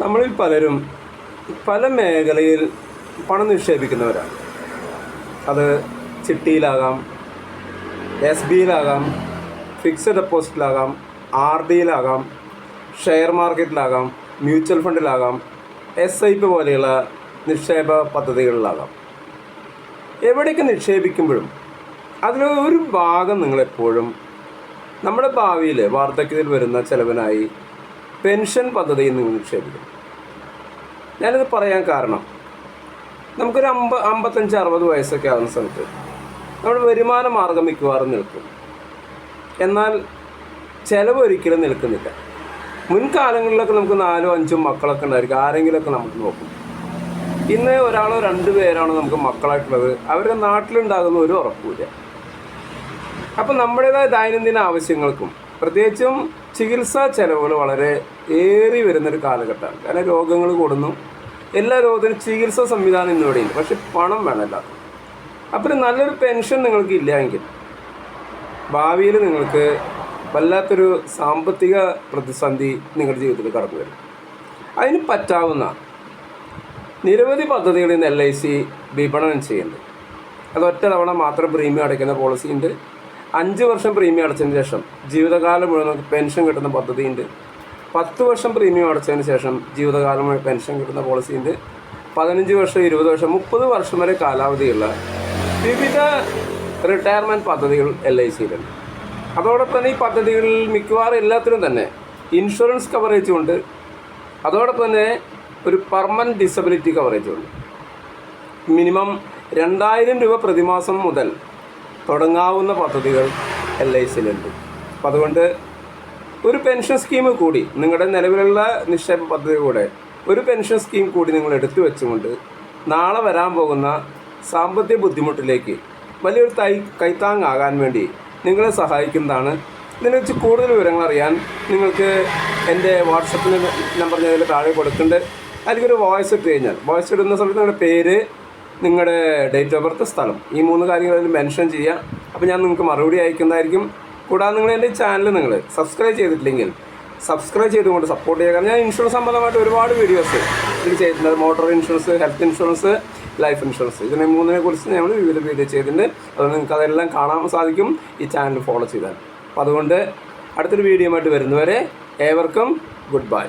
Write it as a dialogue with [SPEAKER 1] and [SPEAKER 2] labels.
[SPEAKER 1] നമ്മളിൽ പലരും പല മേഖലയിൽ പണം നിക്ഷേപിക്കുന്നവരാണ്. അത് ചിട്ടിയിലാകാം എസ് ബിയിലാകാം ഫിക്സഡ് ഡെപ്പോസിറ്റിലാകാം ആർ ഡിയിലാകാം ഷെയർ മാർക്കറ്റിലാകാം മ്യൂച്വൽ ഫണ്ടിലാകാം എസ് ഐ പി പോലെയുള്ള നിക്ഷേപ പദ്ധതികളിലാകാം. എവിടേക്ക് നിക്ഷേപിക്കുമ്പോഴും അതിലെ ഒരു ഭാഗം നിങ്ങളെപ്പോഴും നമ്മുടെ ഭാവിയിൽ വാർദ്ധക്യത്തിൽ വരുന്ന ചെലവിനായി പെൻഷൻ പദ്ധതിയിൽ നിന്ന് നിക്ഷേപിക്കും ഞാനിത് പറയാൻ കാരണം നമുക്കൊരു അമ്പ അമ്പത്തഞ്ച് അറുപത് വയസ്സൊക്കെ ആകുന്ന സമയത്ത് നമ്മുടെ വരുമാന മാർഗം മിക്കവാറും നിൽക്കും. എന്നാൽ ചിലവ് ഒരിക്കലും നിൽക്കുന്നില്ല. മുൻകാലങ്ങളിലൊക്കെ നമുക്ക് നാലോ അഞ്ചോ മക്കളൊക്കെ ഉണ്ടായിരിക്കും. ആരെങ്കിലുമൊക്കെ നമുക്ക് നോക്കും. ഇന്ന് ഒരാളോ രണ്ടു പേരാണോ നമുക്ക് മക്കളായിട്ടുള്ളത് അവരുടെ നാട്ടിലുണ്ടാകുന്ന ഒരു ഉറപ്പില്ല അപ്പം നമ്മുടേതായ ദൈനംദിന ആവശ്യങ്ങൾക്കും പ്രത്യേകിച്ചും ചികിത്സാ ചെലവുകൾ വളരെ ഏറി വരുന്നൊരു കാലഘട്ടമാണ്. കാരണം രോഗങ്ങൾ കൂടുന്നു. എല്ലാ രോഗത്തിനും ചികിത്സാ സംവിധാനം ഇന്നിവിടെയുണ്ട് പക്ഷെ പണം വേണമല്ല. അപ്പം നല്ലൊരു പെൻഷൻ നിങ്ങൾക്ക് ഇല്ല എങ്കിൽ ഭാവിയിൽ നിങ്ങൾക്ക് വല്ലാത്തൊരു സാമ്പത്തിക പ്രതിസന്ധി നിങ്ങളുടെ ജീവിതത്തിൽ കടന്നു വരും. അതിന് പറ്റാവുന്ന നിരവധി പദ്ധതികൾ ഇന്ന് എൽ ഐ സി വിപണനം ചെയ്യുന്നുണ്ട്. അത് ഒറ്റ തവണ മാത്രം പ്രീമിയം അടയ്ക്കുന്ന പോളിസി ഉണ്ട്. അഞ്ച് വർഷം പ്രീമിയം അടച്ചതിന് ശേഷം ജീവിതകാലം മുഴുവൻ നമുക്ക് പെൻഷൻ കിട്ടുന്ന പദ്ധതിയുണ്ട്. പത്ത് വർഷം പ്രീമിയം അടച്ചതിന് ശേഷം ജീവിതകാലം മുഴുവൻ പെൻഷൻ കിട്ടുന്ന പോളിസി ഉണ്ട് പതിനഞ്ച് വർഷം ഇരുപത് വർഷം മുപ്പത് വർഷം വരെ കാലാവധിയുള്ള വിവിധ റിട്ടയർമെന്റ് പദ്ധതികൾ എൽ ഐ സിയിലുണ്ട്. അതോടൊപ്പം ഈ പദ്ധതികളിൽ മിക്കവാറും എല്ലാത്തിനും തന്നെ ഇൻഷുറൻസ് കവറേജും ഉണ്ട്. അതോടൊപ്പം തന്നെ ഒരു പെർമനന്റ് ഡിസബിലിറ്റി കവറേജും ഉണ്ട്. മിനിമം രണ്ടായിരം രൂപ പ്രതിമാസം മുതൽ തുടങ്ങാവുന്ന പദ്ധതികൾ എൽ ഐ സിയിലുണ്ട് അപ്പം അതുകൊണ്ട് ഒരു പെൻഷൻ സ്കീം കൂടി നിങ്ങളുടെ നിലവിലുള്ള നിക്ഷേപ പദ്ധതി കൂടെ ഒരു പെൻഷൻ സ്കീം കൂടി നിങ്ങൾ എടുത്തു വെച്ചുകൊണ്ട് നാളെ വരാൻ പോകുന്ന സാമ്പത്തിക ബുദ്ധിമുട്ടിലേക്ക് വലിയൊരു തൈ കൈത്താങ്ങാകാൻ വേണ്ടി നിങ്ങളെ സഹായിക്കുന്നതാണ്. ഇതിനെക്കുറിച്ച് കൂടുതൽ വിവരങ്ങൾ അറിയാൻ നിങ്ങൾക്ക് എന്റെ വാട്സപ്പിന്റെ നമ്പർ ഞാൻ താഴെ കൊടുക്കുന്നുണ്ട്. അതിലേക്കൊരു വോയിസ് ഇട്ട് കഴിഞ്ഞാൽ വോയിസ് ഇടുന്ന സമയത്ത് നിങ്ങളുടെ പേര് നിങ്ങളുടെ ഡേറ്റ് ഓഫ് ബർത്ത് സ്ഥലം. ഈ മൂന്ന് കാര്യങ്ങൾ അതിൽ മെൻഷൻ ചെയ്യുക അപ്പോൾ ഞാൻ നിങ്ങൾക്ക് മറുപടി അയക്കുന്നതായിരിക്കും. കൂടാതെ നിങ്ങൾ എന്റെ ചാനൽ നിങ്ങൾ സബ്സ്ക്രൈബ് ചെയ്തിട്ടില്ലെങ്കിൽ സബ്സ്ക്രൈബ് ചെയ്തുകൊണ്ട് സപ്പോർട്ട് കാരണം ഞാൻ ഇൻഷുറൻസ് സംബന്ധമായിട്ട് ഒരുപാട് വീഡിയോസ് ഇതിൽ ചെയ്തിട്ടുണ്ട്. Motor insurance health insurance life insurance ഇതിനെ മൂന്നിനെ കുറിച്ച് ഞങ്ങൾ വിവിധ വീഡിയോ ചെയ്തിട്ടുണ്ട്. അതുകൊണ്ട് നിങ്ങൾക്ക് അതെല്ലാം കാണാൻ സാധിക്കും. ഈ ചാനൽ ഫോളോ ചെയ്താൽ. അപ്പോൾ അതുകൊണ്ട് അടുത്തൊരു വീഡിയോ ആയിട്ട് വരുന്നവരെ ഏവർക്കും ഗുഡ് ബൈ